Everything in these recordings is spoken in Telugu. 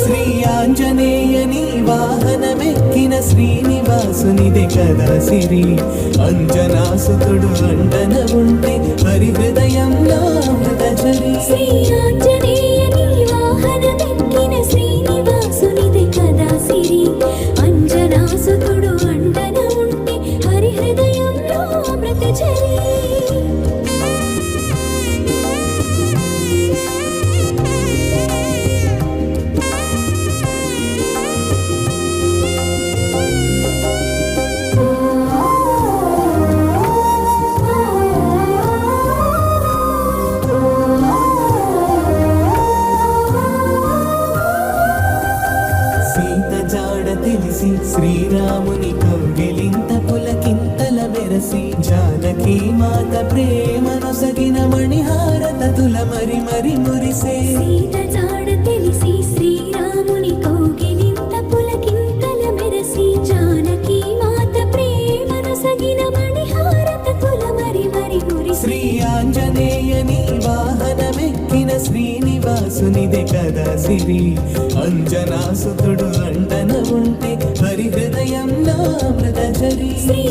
శ్రీ ఆంజనేయని వాహనమెక్కిన శ్రీనివాసునిదే కదా సిరి అంజనాసుతుడు అండన ఉంటే హరి హృదయంలో See you. తెలిసి శ్రీరాముని కౌగిలింత పులకింతల వెరసి జానకి మాత ప్రేమను సగిన మణిహారతతుల మరి మరి మురిసే. సీత జాడ తెలిసి శ్రీరాముని కౌగిలింత పులకింతల మెరసి జానకి మాత ప్రేమను సగిన మణిహారత కుల మరి మరి మురిసి. శ్రీ ఆంజనేయని వాహనమెక్కిన శ్రీనివాసునిదే కదా సిరి. అంజనాసుతుడు అండన ఉంటే హృదయం నా అమృతచరి శ్రీ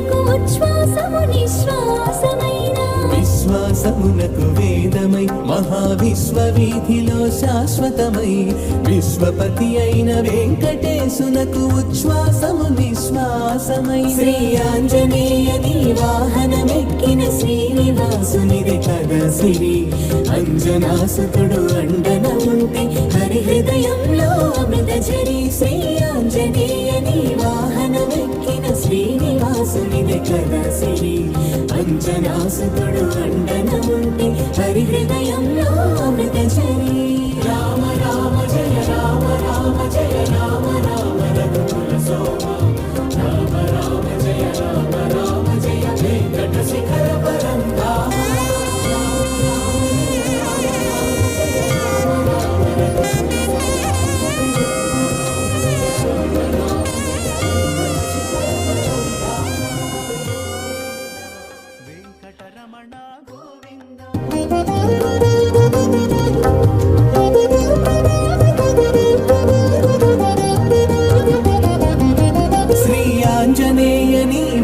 వెంకటేశునకు ఉచ్ఛ్వాసము నిశ్వాసమైన విశ్వాసమునకు వేదమై మహావిశ్వవీధిలో శాశ్వతమై విశ్వపతి అయిన వెంకటేశునకు ఉచ్ఛ్వాసము నిశ్వాసమై శ్రీ ఆంజనేయని వాహనమెక్కిన శ్రీనివాసునిది కదా సిరి అంజనాసుతుడు అండన ఉంటే హరి హృదయంలో అంజనాసుతుడు అండన ఉంటే హరి హృదయంలో అమృత చరి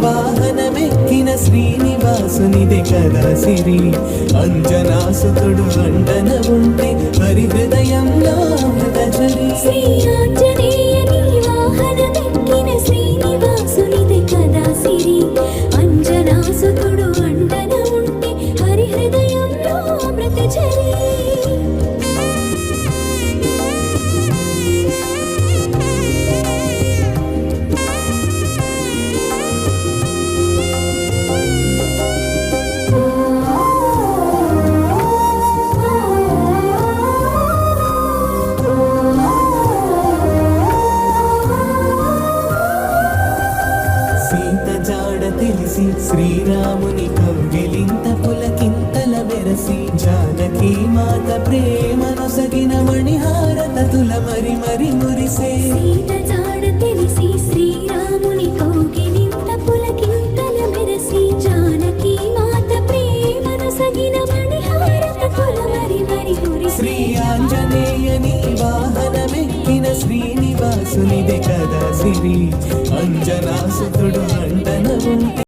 వాహనమెక్కిన శ్రీనివాసునిదే కదా సిరి. అంజనాసుతుడు అండన ఉంటే హరి హృదయంలో శ్రీ ఆంజనేయని వాహనమే శ్రీరాముని కౌగిలింత పులకింతల వెరసి జానకి మాత ప్రేమను సగిన మణిహారతతుల మరి మరి మురిసే. సీత జాడ తెలిసి శ్రీరాముని కౌగిలింత పులకింతల మెరసి జానకి మాత ప్రేమను సగిన మణిహారత కుల మరి మరి శ్రీ మురిసి ఆంజనేయని వాహనమెక్కిన శ్రీనివాసునిదే కదా సిరి. అంజనాసుతుడు అండన ఉంటే